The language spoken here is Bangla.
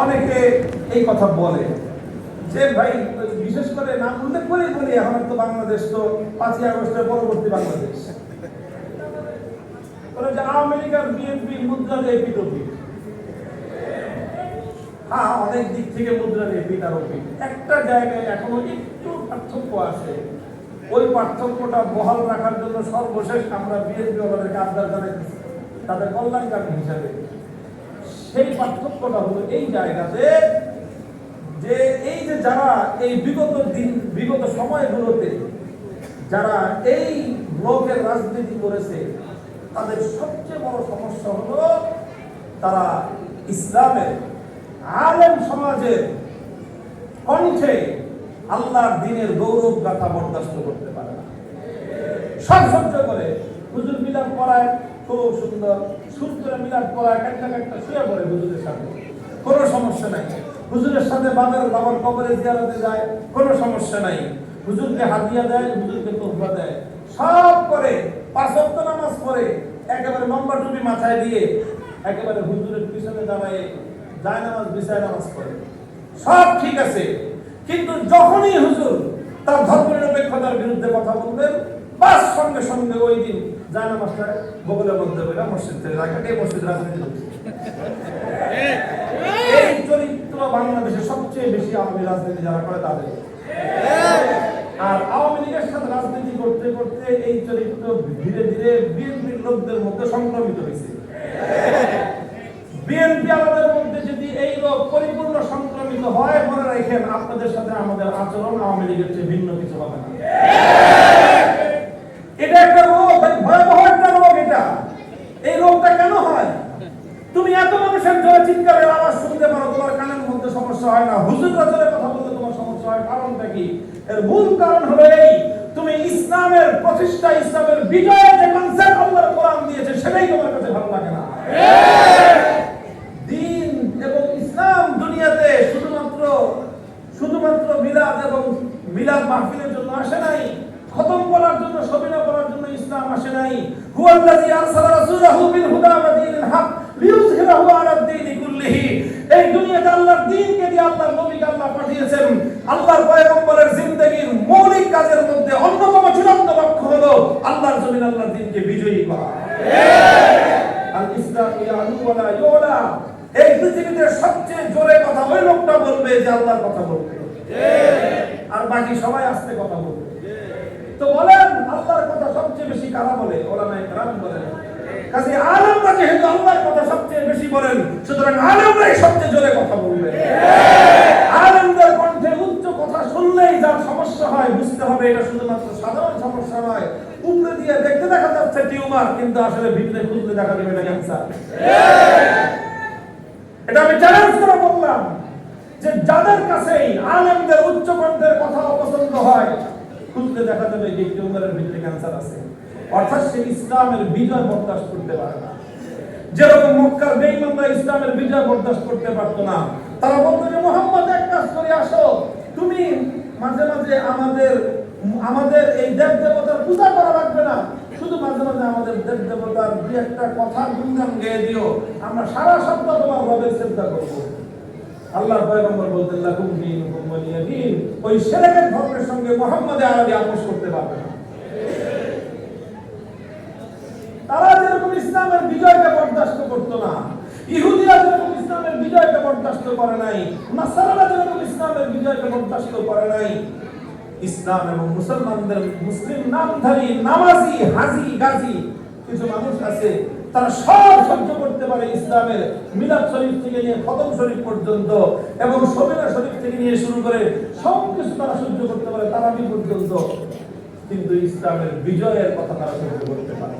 অনেকে এই কথা বলে। যে ভাই, বিশেষ করে নাম উল্লেখ করে বলি, এখন তো বাংলাদেশ তো পাঁচই আগস্টের পরবর্তী বাংলাদেশ। আওয়ামী লীগ আর বিএনপি মুদ্রা দিয়ে পিটপি হ্যাঁ অনেক দিক থেকে মুদ্রা দিয়ে পিট আর একটা জায়গায় এখনও একটু পার্থক্য আছে। ওই পার্থক্যটা বহাল রাখার জন্য সর্বশেষ আমরা বিএনপি ওনাদেরকে আবদার জানাইতেছি। তাদের কল্যাণকামী হিসাবে। সেই পার্থক্যটা হলো এই জায়গাতে যে এই যে যারা এই বিগত দিন, বিগত সময়গুলোতে যারা এই ব্লকের রাজনীতি করেছে, তাদের সবচেয়ে বড় সমস্যা হলো তারা ইসলামের আলেম সমাজের কণ্ঠে আল্লাহর দিনের গৌরব গাথা বরদাস্ত করতে পারে না। সব সহ্য করে হুজুর মিলাদ পড়ায় খুব সুন্দর। সুন্দর মিলাদ পড়ায় একটা একটা শুয়ে পড়ে হুজুরের সাথে। কোনো সমস্যা নাই। হুজুরের সাথে বাজার বাবার কবরে জিয়ারতে যায়, কোনো সমস্যা নাই। হুজুরকে হাতিয়া দেয় হুজুরকে তোহফা দেয়। সব করে, পাঁচ ওয়াক্ত নামাজ পড়ে, একেবারে লম্বা টুপি মাথায় দিয়ে, একেবারে হুজুরের পিছনে দাঁড়ায় যায় নামাজ বিছায় নামাজ পড়ে। সব ঠিক আছে। কিন্তু যখনই হুজুর তার ধর্মনিরপেক্ষতার বিরুদ্ধে কথা বলবেন বাস সঙ্গে সঙ্গে ওই দিন যায় নামাজটা বগলের মধ্যে বলে মসজিদ থেকে রাখাকে মসজিদ রাজনীতি করছে এই চরিত্র বাংলাদেশে সবচেয়ে বেশি আওয়ামী রাজনীতি যারা করে তাদের। আর আওয়ামী লীগের সাথে রাজনীতি করতে করতে এই চরিত্র ধীরে ধীরে বিএনপির লোকদের মধ্যে সংক্রমিত হয়েছে। বিএনপি আমাদের মধ্যে যদি এই রোগ পরিপূর্ণ সংক্রমিত হয় মনে রাখেন আপনাদের সাথে আমাদের আচরণ আওয়ামী লীগের চেয়ে ভিন্ন কিছু হবে না। এটা একটা ভয়াবহ একটা রোগ এটা। এই রোগটা কেন হয়? তুমি এত মানুষের জোরে আওয়াজ শুনতে পারো, তোমার কানের মধ্যে সমস্যা হয় না। জোরে কথা বলতে তোমার সমস্যা হয়। কারণটা কি? এর মূল কারণ হলো এই, তুমি ইসলামের প্রতিষ্ঠা, ইসলামের বিজয়ের যে কনসেপ্ট কোরআন দিয়েছে, সেটাই তোমার কাছে ভালো লাগে না দিন এবং ইসলাম দুনিয়াতে শুধুমাত্র শুধুমাত্র মিলাদ এবং মিলাদ মাহফিলের জন্য আসে নাই খতম করার জন্য সবিনা করার জন্য ইসলাম আসে নাই। হুয়াল্লাযী আরসালা রাসূলাহু বিল হুদা ওয়া দীনিল হক লিইয়ুযহিরাহু আলাদ দীনি কুল্লিহি। এই দুনিয়াতে আল্লাহর দ্বীনকে দিয়ে আল্লাহর নবীকে আল্লাহ পাঠিয়েছেন। আল্লাহর পয়গম্বরের জিন্দেগীর মৌলিক কাজের মধ্যে অন্যতম চূড়ান্ত লক্ষ্য হলো আল্লাহর জমিন, আল্লাহর দ্বীনকে বিজয়ী করা। আল ইসলাম ইয়ালু ওয়ালা ইউলা। এই পৃথিবীতে সবচেয়ে জোরে কথা ওই লোকটা বলবে যে আল্লাহর কথা বলবে। আর বাকি সবাই আস্তে কথা বলবে। তো বলেন, আল্লাহর কথা সবচেয়ে বেশি কারা বলে? ওলামায়ে কেরাম বলেন। কাজে আলেমরা যেহেতু আল্লাহর কথা সবচেয়ে বেশি বলেন, সুতরাং আলেমরাই সবচেয়ে জোরে কথা বলবে। আলেমদের কণ্ঠে উচ্চ কথা শুনলেই যার সমস্যা হয় বুঝতে হবে, এটা শুধুমাত্র সাধারণ সমস্যা নয়। উপরে দিয়ে দেখতে দেখা যাচ্ছে টিউমার, কিন্তু আসলে ভিতরে খুঁজলে দেখা যাবে এটা ক্যান্সার। এটা আমি চ্যালেঞ্জ করে বললাম যে যাদের কাছেই আলেমদের উচ্চ কণ্ঠের কথা অপছন্দ হয় খুঁজলে দেখা যাবে টিউমারের ভিতরে ক্যান্সার আছে। অর্থাৎ সে ইসলামের বিজয় বরদাস্ত করতে পারে না। যেরকম মক্কার বেঈমানরা ইসলামের বিজয় বরদাস্ত করতে পারতো না, তারা বলতো যে, মোহাম্মদ, এক কাজ করে আসো। তুমি মাঝে মাঝে আমাদের আমাদের এই দেব দেবতার পূজা করা লাগবে না। শুধু মাঝে মাঝে আমাদের দেব দেবতার দুই একটা কথা গুণগান গেয়ে দিও। আমরা সারা সপ্তাহ তোমার রবের চিন্তা করব। আল্লাহ পয়গম্বর বলতেন, লাকুম ওয়ালিয়া ওই শিরকের ধর্মের সঙ্গে মুহাম্মদে আরবি আপোষ করতে পারবে না তারা যেরকম বিজয়কে বরদাস্ত করতো না ইহুদিরা যেরকম ইসলামের বিজয়কে বরদাস্ত করে নাই, নাসারারা যেরকম ইসলামের বিজয়কে বরদাস্ত করে নাই, ইসলাম এবং মুসলমানদের মুসলিম নামধারী নামাজি, হাজি, গাজী কিছু মানুষ আছে, তারা সব সহ্য করতে পারে ইসলামের মিলাদ শরীফ থেকে নিয়ে খতম শরীফ পর্যন্ত এবং সবিনা শরীফ থেকে নিয়ে শুরু করে সব কিছু তারা সহ্য করতে পারে তারাবি পর্যন্ত কিন্তু ইসলামের বিজয়ের কথা তারা সহ্য করতে পারে।